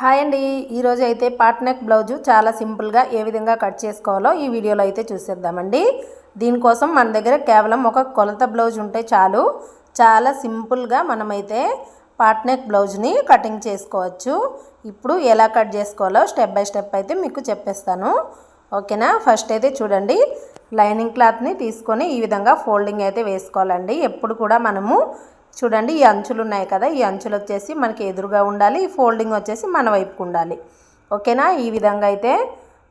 Hi అండి. ఈరోజు అయితే పాట్ నెక్ బ్లౌజు చాలా సింపుల్గా ఏ విధంగా కట్ చేసుకోవాలో ఈ వీడియోలో అయితే చూసేద్దామండి. దీనికోసం మన దగ్గర కేవలం ఒక కొలత బ్లౌజ్ ఉంటే చాలు. చాలా సింపుల్గా మనమైతే పాట్ నెక్ బ్లౌజ్ని కటింగ్ చేసుకోవచ్చు. ఇప్పుడు ఎలా కట్ చేసుకోవాలో స్టెప్ బై స్టెప్ అయితే మీకు చెప్పేస్తాను. ఓకేనా? ఫస్ట్ అయితే చూడండి. లైనింగ్ క్లాత్ని తీసుకొని ఈ విధంగా ఫోల్డింగ్ అయితే వేసుకోవాలండి. ఎప్పుడు కూడా మనము చూడండి ఈ అంచులు ఉన్నాయి కదా ఈ అంచులు వచ్చేసి మనకి ఎదురుగా ఉండాలి ఈ ఫోల్డింగ్ వచ్చేసి మన వైపుకు ఉండాలి. ఓకేనా? ఈ విధంగా అయితే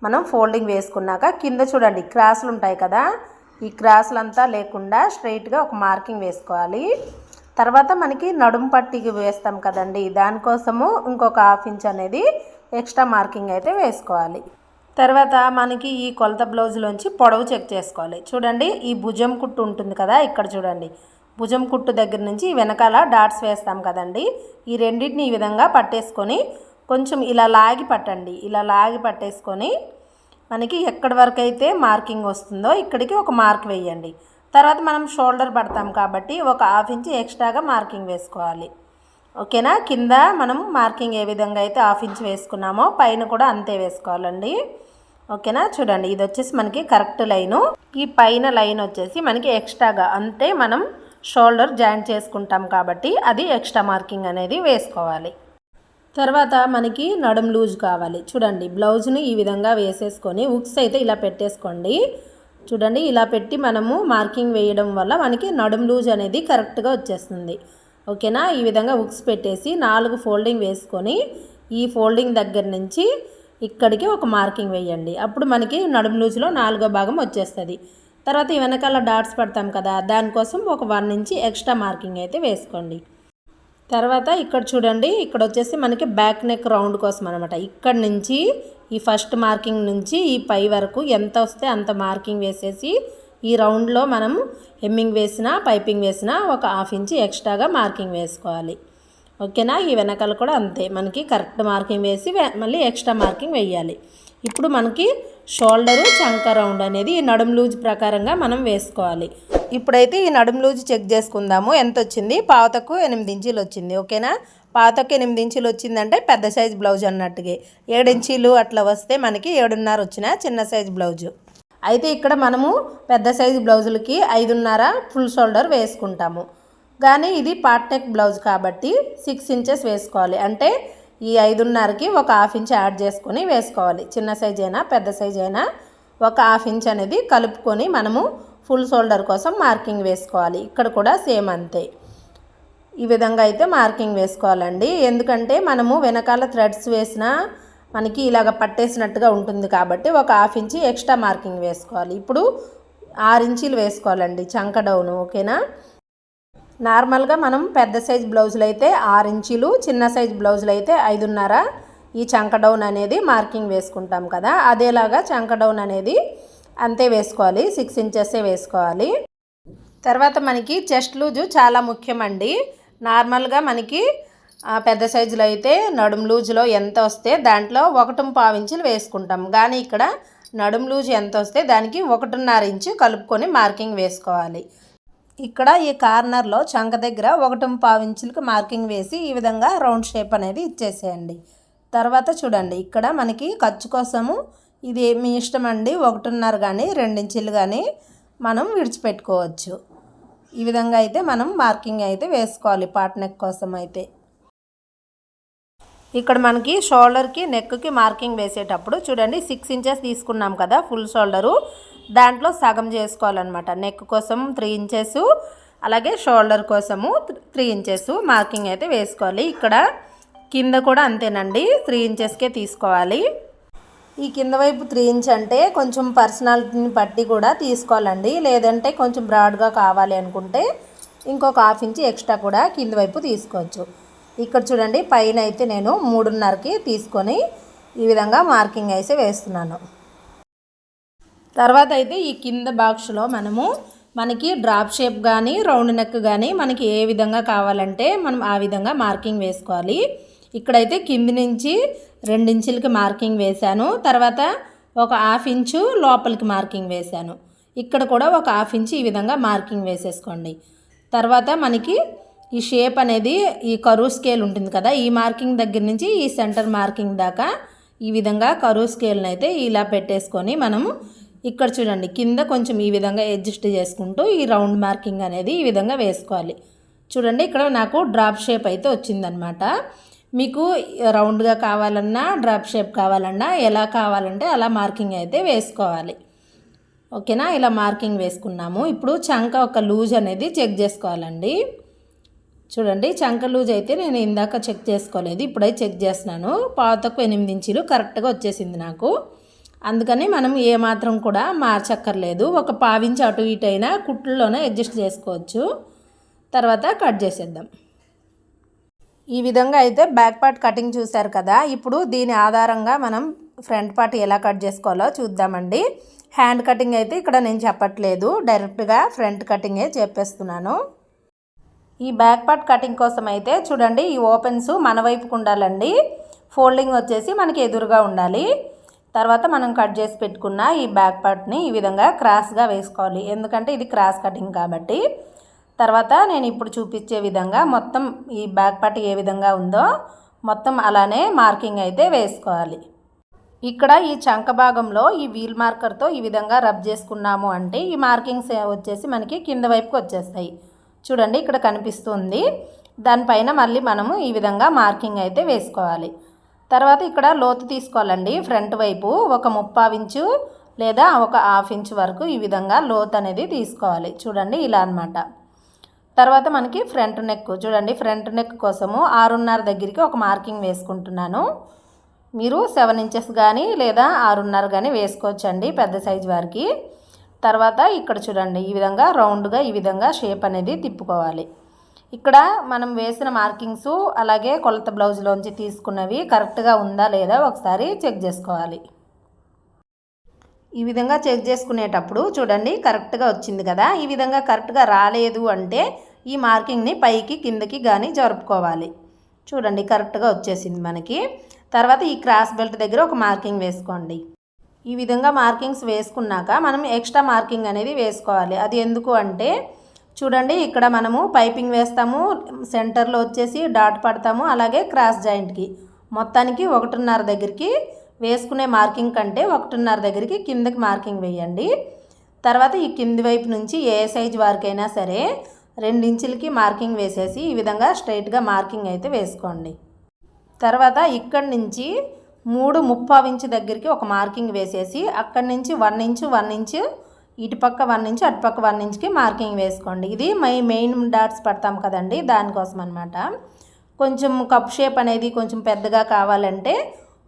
మనం ఫోల్డింగ్ వేసుకున్నాక కింద చూడండి క్రాసులు ఉంటాయి కదా ఈ క్రాసులు అంతా లేకుండా స్ట్రైట్గా ఒక మార్కింగ్ వేసుకోవాలి. తర్వాత మనకి నడుము పట్టికి వేస్తాం కదండి దానికోసము ఇంకొక హాఫ్ ఇంచ్ అనేది ఎక్స్ట్రా మార్కింగ్ అయితే వేసుకోవాలి. తర్వాత మనకి ఈ కొలత బ్లౌజ్లోంచి పొడవు చెక్ చేసుకోవాలి. చూడండి ఈ భుజం కుట్టు ఉంటుంది కదా ఇక్కడ చూడండి భుజం కుట్టు దగ్గర నుంచి వెనకాల డాట్స్ వేస్తాం కదండి. ఈ రెండింటిని ఈ విధంగా పట్టేసుకొని కొంచెం ఇలా లాగి పట్టండి. ఇలా లాగి పట్టేసుకొని మనకి ఎక్కడి వరకు అయితే మార్కింగ్ వస్తుందో ఇక్కడికి ఒక మార్క్ వేయండి. తర్వాత మనం షోల్డర్ పడతాం కాబట్టి ఒక హాఫ్ ఇంచ్ ఎక్స్ట్రాగా మార్కింగ్ వేసుకోవాలి. ఓకేనా? కింద మనం మార్కింగ్ ఏ విధంగా అయితే హాఫ్ ఇంచ్ వేసుకున్నామో పైన కూడా అంతే వేసుకోవాలండి. ఓకేనా? చూడండి ఇది వచ్చేసి మనకి కరెక్ట్ లైను. ఈ పైన లైన్ వచ్చేసి మనకి ఎక్స్ట్రాగా అంతే మనం షోల్డర్ జాయింట్ చేసుకుంటాం కాబట్టి అది ఎక్స్ట్రా మార్కింగ్ అనేది వేసుకోవాలి. తర్వాత మనకి నడుం లూజ్ కావాలి. చూడండి బ్లౌజ్ని ఈ విధంగా వేసేసుకొని ఉక్స్ అయితే ఇలా పెట్టేసుకోండి. చూడండి ఇలా పెట్టి మనము మార్కింగ్ వేయడం వల్ల మనకి నడుం లూజ్ అనేది కరెక్ట్గా వచ్చేస్తుంది. ఓకేనా? ఈ విధంగా ఉక్స్ పెట్టేసి నాలుగు ఫోల్డింగ్ వేసుకొని ఈ ఫోల్డింగ్ దగ్గర నుంచి ఇక్కడికి ఒక మార్కింగ్ వేయండి. అప్పుడు మనకి నడుం లూజ్లో నాలుగో భాగం వచ్చేస్తుంది. తర్వాత ఈ వెనకాల డాట్స్ పడతాం కదా దానికోసం ఒక వన్ ఇంచి ఎక్స్ట్రా మార్కింగ్ అయితే వేసుకోండి. తర్వాత ఇక్కడ చూడండి ఇక్కడ వచ్చేసి మనకి బ్యాక్ నెక్ రౌండ్ కోసం అనమాట ఇక్కడ నుంచి ఈ ఫస్ట్ మార్కింగ్ నుంచి ఈ పై వరకు ఎంత వస్తే అంత మార్కింగ్ వేసేసి ఈ రౌండ్లో మనం హెమ్మింగ్ వేసినా పైపింగ్ వేసినా ఒక హాఫ్ ఇంచ్ ఎక్స్ట్రాగా మార్కింగ్ వేసుకోవాలి. ఓకేనా? ఈ వెనకాల కూడా అంతే. మనకి కరెక్ట్ మార్కింగ్ వేసి మళ్ళీ ఎక్స్ట్రా మార్కింగ్ వేయాలి. ఇప్పుడు మనకి షోల్డరు చంక రౌండ్ అనేది ఈ నడుము లూజ్ ప్రకారంగా మనం వేసుకోవాలి. ఇప్పుడైతే ఈ నడుము లూజ్ చెక్ చేసుకుందాము. ఎంత వచ్చింది పావతకు ఎనిమిది ఇంచీలు వచ్చింది. ఓకేనా? పాతకు ఎనిమిది ఇంచులు వచ్చిందంటే పెద్ద సైజ్ బ్లౌజ్ అన్నట్టుగా ఏడు ఇంచీలు అట్లా వస్తే మనకి ఏడున్నర వచ్చిన చిన్న సైజ్ బ్లౌజు. అయితే ఇక్కడ మనము పెద్ద సైజు బ్లౌజులకి ఐదున్నర ఫుల్ షోల్డర్ వేసుకుంటాము. కానీ ఇది పార్ట్ నెక్ బ్లౌజ్ కాబట్టి సిక్స్ ఇంచెస్ వేసుకోవాలి. అంటే ఈ ఐదున్నరకి ఒక హాఫ్ ఇంచ్ యాడ్ చేసుకొని వేసుకోవాలి. చిన్న సైజ్ అయినా పెద్ద సైజ్ అయినా ఒక హాఫ్ ఇంచ్ అనేది కలుపుకొని మనము ఫుల్ షోల్డర్ కోసం మార్కింగ్ వేసుకోవాలి. ఇక్కడ కూడా సేమ్ అంతే. ఈ విధంగా అయితే మార్కింగ్ వేసుకోవాలండి. ఎందుకంటే మనము వెనకాల థ్రెడ్స్ వేసినా మనకి ఇలాగ పట్టేసినట్టుగా ఉంటుంది కాబట్టి ఒక హాఫ్ ఇంచి ఎక్స్ట్రా మార్కింగ్ వేసుకోవాలి. ఇప్పుడు ఆరు ఇంచీలు వేసుకోవాలండి. చంక డౌన్ ఓకేనా నార్మల్గా మనం పెద్ద సైజ్ బ్లౌజులు అయితే ఆరు ఇంచులు చిన్న సైజ్ బ్లౌజులు అయితే ఐదున్నర. ఈ చంక డౌన్ అనేది మార్కింగ్ వేసుకుంటాం కదా అదేలాగా చంక డౌన్ అనేది అంతే వేసుకోవాలి సిక్స్ ఇంచెసే వేసుకోవాలి. తర్వాత మనకి చెస్ట్ లూజు చాలా ముఖ్యమండి. నార్మల్గా మనకి పెద్ద సైజులో అయితే నడుం లూజులో ఎంత వస్తే దాంట్లో ఒకటి పావించులు వేసుకుంటాం. కానీ ఇక్కడ నడుం లూజు ఎంత వస్తే దానికి ఒకటిన్నర ఇంచు కలుపుకొని మార్కింగ్ వేసుకోవాలి. ఇక్కడ ఈ కార్నర్లో చంక దగ్గర ఒకటి పావించులకు మార్కింగ్ వేసి ఈ విధంగా రౌండ్ షేప్ అనేది ఇచ్చేసేయండి. తర్వాత చూడండి ఇక్కడ మనకి ఖర్చు కోసము ఇది మీ ఇష్టం అండి ఒకటిన్నర కానీ రెండించులు కానీ మనం విడిచిపెట్టుకోవచ్చు. ఈ విధంగా అయితే మనం మార్కింగ్ అయితే వేసుకోవాలి పాట్ నెక్ కోసం అయితే. ఇక్కడ మనకి షోల్డర్కి నెక్కి మార్కింగ్ వేసేటప్పుడు చూడండి సిక్స్ ఇంచెస్ తీసుకున్నాం కదా ఫుల్ షోల్డరు. దాంట్లో సగం చేసుకోవాలన్నమాట. నెక్ కోసం త్రీ ఇంచెస్ అలాగే షోల్డర్ కోసము త్రీ ఇంచెస్ మార్కింగ్ అయితే వేసుకోవాలి. ఇక్కడ కింద కూడా అంతేనండి త్రీ ఇంచెస్కే తీసుకోవాలి. ఈ కింద వైపు త్రీ ఇంచ్ అంటే కొంచెం పర్సనాలిటీని బట్టి కూడా తీసుకోవాలండి. లేదంటే కొంచెం బ్రాడ్గా కావాలి అనుకుంటే ఇంకొక హాఫ్ ఇంచ్ ఎక్స్ట్రా కూడా కింద వైపు తీసుకోవచ్చు. ఇక్కడ చూడండి పైన అయితే నేను మూడున్నరకి తీసుకొని ఈ విధంగా మార్కింగ్ అయితే వేస్తున్నాను. తర్వాత అయితే ఈ కింద బాక్స్లో మనము మనకి డ్రాప్ షేప్ కానీ రౌండ్ నెక్ కానీ మనకి ఏ విధంగా కావాలంటే మనం ఆ విధంగా మార్కింగ్ వేసుకోవాలి. ఇక్కడైతే కింది నుంచి రెండించులకి మార్కింగ్ వేశాను. తర్వాత ఒక హాఫ్ ఇంచు లోపలికి మార్కింగ్ వేశాను. ఇక్కడ కూడా ఒక హాఫ్ ఇంచు ఈ విధంగా మార్కింగ్ వేసేసుకోండి. తర్వాత మనకి ఈ షేప్ అనేది ఈ కరువు స్కేల్ ఉంటుంది కదా ఈ మార్కింగ్ దగ్గర నుంచి ఈ సెంటర్ మార్కింగ్ దాకా ఈ విధంగా కరువు స్కేల్ని అయితే ఇలా పెట్టేసుకొని మనము ఇక్కడ చూడండి కింద కొంచెం ఈ విధంగా అడ్జస్ట్ చేసుకుంటూ ఈ రౌండ్ మార్కింగ్ అనేది ఈ విధంగా వేసుకోవాలి. చూడండి ఇక్కడ నాకు డ్రాప్ షేప్ అయితే వచ్చిందనమాట మీకు రౌండ్గా కావాలన్నా డ్రాప్ షేప్ కావాలన్నా ఎలా కావాలంటే అలా మార్కింగ్ అయితే వేసుకోవాలి. ఓకేనా ఇలా మార్కింగ్ వేసుకున్నాము. ఇప్పుడు చంక ఒక లూజ్ అనేది చెక్ చేసుకోవాలండి. చూడండి చంక లూజ్ అయితే నేను ఇందాక చెక్ చేసుకోలేదు ఇప్పుడైతే చెక్ చేస్తున్నాను. పాతకు ఎనిమిది ఇంచులు కరెక్ట్గా వచ్చేసింది నాకు. అందుకని మనం ఏమాత్రం కూడా మార్చక్కర్లేదు. ఒక పావించి అటు ఇటు అయినా కుట్లలోనే అడ్జస్ట్ చేసుకోవచ్చు. తర్వాత కట్ చేసేద్దాం. ఈ విధంగా అయితే బ్యాక్ పార్ట్ కటింగ్ చూశారు కదా. ఇప్పుడు దీని ఆధారంగా మనం ఫ్రంట్ పార్ట్ ఎలా కట్ చేసుకోవాలో చూద్దామండి. హ్యాండ్ కటింగ్ అయితే ఇక్కడ నేను చెప్పట్లేదు. డైరెక్ట్గా ఫ్రంట్ కటింగే చెప్పేస్తున్నాను. ఈ బ్యాక్ పార్ట్ కటింగ్ కోసం అయితే చూడండి ఈ ఓపెన్స్ మన వైపుకు ఉండాలండి. ఫోల్డింగ్ వచ్చేసి మనకి ఎదురుగా ఉండాలి. తర్వాత మనం కట్ చేసి పెట్టుకున్న ఈ బ్యాక్ పార్ట్ని ఈ విధంగా క్రాస్గా వేసుకోవాలి. ఎందుకంటే ఇది క్రాస్ కటింగ్ కాబట్టి. తర్వాత నేను ఇప్పుడు చూపించే విధంగా మొత్తం ఈ బ్యాక్ పార్ట్ ఏ విధంగా ఉందో మొత్తం అలానే మార్కింగ్ అయితే వేసుకోవాలి. ఇక్కడ ఈ చంక భాగంలో ఈ వీల్ మార్కర్తో ఈ విధంగా రబ్ చేసుకున్నాము అంటే ఈ మార్కింగ్స్ వచ్చేసి మనకి కింద వైపుకి వచ్చేస్తాయి. చూడండి ఇక్కడ కనిపిస్తుంది. దానిపైన మళ్ళీ మనము ఈ విధంగా మార్కింగ్ అయితే వేసుకోవాలి. తర్వాత ఇక్కడ లోతు తీసుకోవాలండి. ఫ్రంట్ వైపు ఒక ముప్పావించు లేదా ఒక హాఫ్ ఇంచ్ వరకు ఈ విధంగా లోతు అనేది తీసుకోవాలి. చూడండి ఇలా అనమాట తర్వాత మనకి ఫ్రంట్ నెక్. చూడండి ఫ్రంట్ నెక్ కోసము ఆరున్నర దగ్గరికి ఒక మార్కింగ్ వేసుకుంటున్నాను. మీరు సెవెన్ ఇంచెస్ కానీ లేదా ఆరున్నర కానీ వేసుకోవచ్చండి పెద్ద సైజు వారికి. తర్వాత ఇక్కడ చూడండి ఈ విధంగా రౌండ్గా ఈ విధంగా షేప్ అనేది తిప్పుకోవాలి. ఇక్కడ మనం వేసిన మార్కింగ్స్ అలాగే కొలత బ్లౌజ్లోంచి తీసుకున్నవి కరెక్ట్గా ఉందా లేదా ఒకసారి చెక్ చేసుకోవాలి. ఈ విధంగా చెక్ చేసుకునేటప్పుడు చూడండి కరెక్ట్గా వచ్చింది కదా ఈ విధంగా కరెక్ట్గా రాలేదు అంటే ఈ మార్కింగ్ని పైకి కిందకి కానీ జరుపుకోవాలి. చూడండి కరెక్ట్గా వచ్చేసింది మనకి. తర్వాత ఈ క్రాస్ బెల్ట్ దగ్గర ఒక మార్కింగ్ వేసుకోండి. ఈ విధంగా మార్కింగ్స్ వేసుకున్నాక మనం ఎక్స్ట్రా మార్కింగ్ అనేది వేసుకోవాలి. అది ఎందుకు అంటే చూడండి ఇక్కడ మనము పైపింగ్ వేస్తాము సెంటర్లో వచ్చేసి డాట్ పడతాము అలాగే క్రాస్ జాయింట్కి. మొత్తానికి ఒకటిన్నర దగ్గరికి వేసుకునే మార్కింగ్ కంటే ఒకటిన్నర దగ్గరికి కిందకి మార్కింగ్ వేయండి. తర్వాత ఈ కింది వైపు నుంచి ఏ సైజ్ వారికైనా సరే రెండించులకి మార్కింగ్ వేసేసి ఈ విధంగా స్ట్రైట్గా మార్కింగ్ అయితే వేసుకోండి. తర్వాత ఇక్కడి నుంచి మూడు ముప్పావు ఇంచు దగ్గరికి ఒక మార్కింగ్ వేసేసి అక్కడి నుంచి వన్ ఇంచు వన్ ఇంచు ఇటుపక్క వన్ ఇంచు అటుపక్క వన్ ఇంచుకి మార్కింగ్ వేసుకోండి. ఇది మై మెయిన్ డాట్స్ పడతాం కదండి దానికోసం అనమాట కొంచెం కప్ షేప్ అనేది కొంచెం పెద్దగా కావాలంటే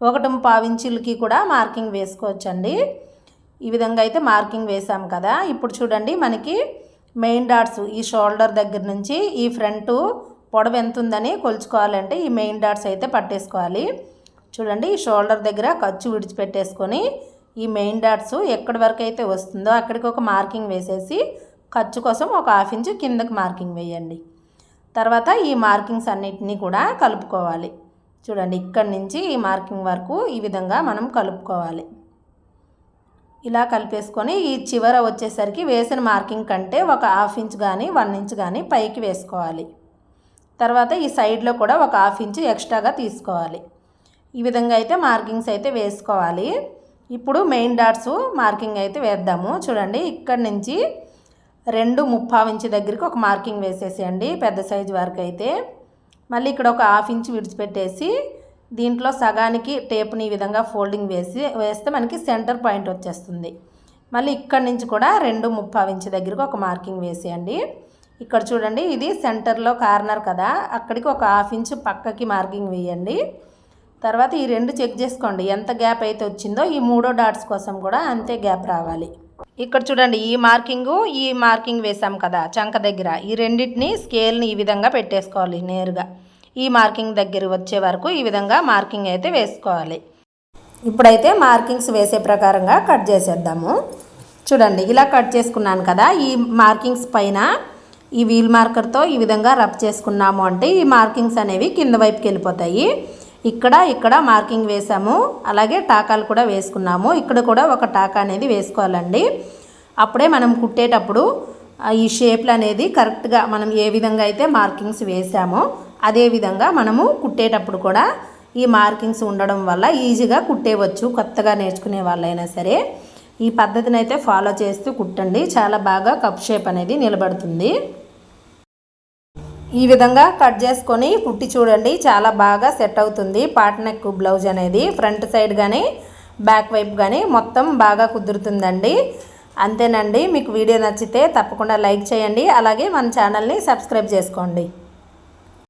ఒకటి పావించులకి కూడా మార్కింగ్ వేసుకోవచ్చండి. ఈ విధంగా అయితే మార్కింగ్ వేసాం కదా. ఇప్పుడు చూడండి మనకి మెయిన్ డాట్స్ ఈ షోల్డర్ దగ్గర నుంచి ఈ ఫ్రంట్ పొడవు ఎంత ఉందని కొలుచుకోవాలంటే ఈ మెయిన్ డాట్స్ అయితే పట్టేసుకోవాలి. చూడండి ఈ షోల్డర్ దగ్గర ఖర్చు విడిచిపెట్టేసుకొని ఈ మెయిన్ డాట్స్ ఎక్కడి వరకు అయితే వస్తుందో అక్కడికి ఒక మార్కింగ్ వేసేసి ఖర్చు కోసం ఒక హాఫ్ ఇంచు కిందకి మార్కింగ్ వేయండి. తర్వాత ఈ మార్కింగ్స్ అన్నిటినీ కూడా కలుపుకోవాలి. చూడండి ఇక్కడి నుంచి ఈ మార్కింగ్ వరకు ఈ విధంగా మనం కలుపుకోవాలి. ఇలా కలిపేసుకొని ఈ చివర వచ్చేసరికి వేసిన మార్కింగ్ కంటే ఒక హాఫ్ ఇంచ్ కానీ వన్ ఇంచ్ కానీ పైకి వేసుకోవాలి. తర్వాత ఈ సైడ్లో కూడా ఒక హాఫ్ ఇంచ్ ఎక్స్ట్రాగా తీసుకోవాలి. ఈ విధంగా అయితే మార్కింగ్స్ అయితే వేసుకోవాలి. ఇప్పుడు మెయిన్ డాట్స్ మార్కింగ్ అయితే వేద్దాము. చూడండి ఇక్కడ నుంచి రెండు ముప్పావు ఇంచు దగ్గరికి ఒక మార్కింగ్ వేసేసేయండి పెద్ద సైజు వరకు అయితే. మళ్ళీ ఇక్కడ ఒక హాఫ్ ఇంచ్ విడిచిపెట్టేసి దీంట్లో సగానికి టేప్ని ఈ విధంగా ఫోల్డింగ్ వేసి వేస్తే మనకి సెంటర్ పాయింట్ వచ్చేస్తుంది. మళ్ళీ ఇక్కడ నుంచి కూడా రెండు ముప్పావు ఇంచు దగ్గరికి ఒక మార్కింగ్ వేసేయండి. ఇక్కడ చూడండి ఇది సెంటర్లో కార్నర్ కదా అక్కడికి ఒక హాఫ్ ఇంచు పక్కకి మార్కింగ్ వేయండి. తర్వాత ఈ రెండు చెక్ చేసుకోండి. ఎంత గ్యాప్ అయితే వచ్చిందో ఈ మూడో డాట్స్ కోసం కూడా అంతే గ్యాప్ రావాలి. ఇక్కడ చూడండి ఈ మార్కింగు ఈ మార్కింగ్ వేసాం కదా చంక దగ్గర. ఈ రెండింటిని స్కేల్ని ఈ విధంగా పెట్టేసుకోవాలి నేరుగా. ఈ మార్కింగ్ దగ్గర వచ్చే వరకు ఈ విధంగా మార్కింగ్ అయితే వేసుకోవాలి. ఇప్పుడైతే మార్కింగ్స్ వేసే ప్రకారంగా కట్ చేసేద్దాము. చూడండి ఇలా కట్ చేసుకున్నాను కదా ఈ మార్కింగ్స్ పైన ఈ వీల్ మార్కర్తో ఈ విధంగా రబ్ చేసుకున్నాము అంటే ఈ మార్కింగ్స్ అనేవి కింద వైపుకి వెళ్ళిపోతాయి. ఇక్కడ ఇక్కడ మార్కింగ్ వేసాము అలాగే టాకాలు కూడా వేసుకున్నాము. ఇక్కడ కూడా ఒక టాకా అనేది వేసుకోవాలండి. అప్పుడే మనం కుట్టేటప్పుడు ఈ షేప్లు అనేది కరెక్ట్గా మనం ఏ విధంగా అయితే మార్కింగ్స్ వేసామో అదే విధంగా మనము కుట్టేటప్పుడు కూడా ఈ మార్కింగ్స్ ఉండడం వల్ల ఈజీగా కుట్టేవచ్చు కొత్తగా నేర్చుకునే వాళ్ళైనా సరే. ఈ పద్ధతిని అయితే ఫాలో చేస్తూ కుట్టండి. చాలా బాగా కప్ షేప్ అనేది నిలబడుతుంది. ఈ విధంగా కట్ చేసుకొని కుట్టి చూడండి. చాలా బాగా సెట్ అవుతుంది. పాట్ నెక్ బ్లౌజ్ అనేది ఫ్రంట్ సైడ్ కానీ బ్యాక్ వైపు కానీ మొత్తం బాగా కుదురుతుందండి. అంతేనండి. మీకు వీడియో నచ్చితే తప్పకుండా లైక్ చేయండి. అలాగే మన ఛానల్ని సబ్స్క్రైబ్ చేసుకోండి.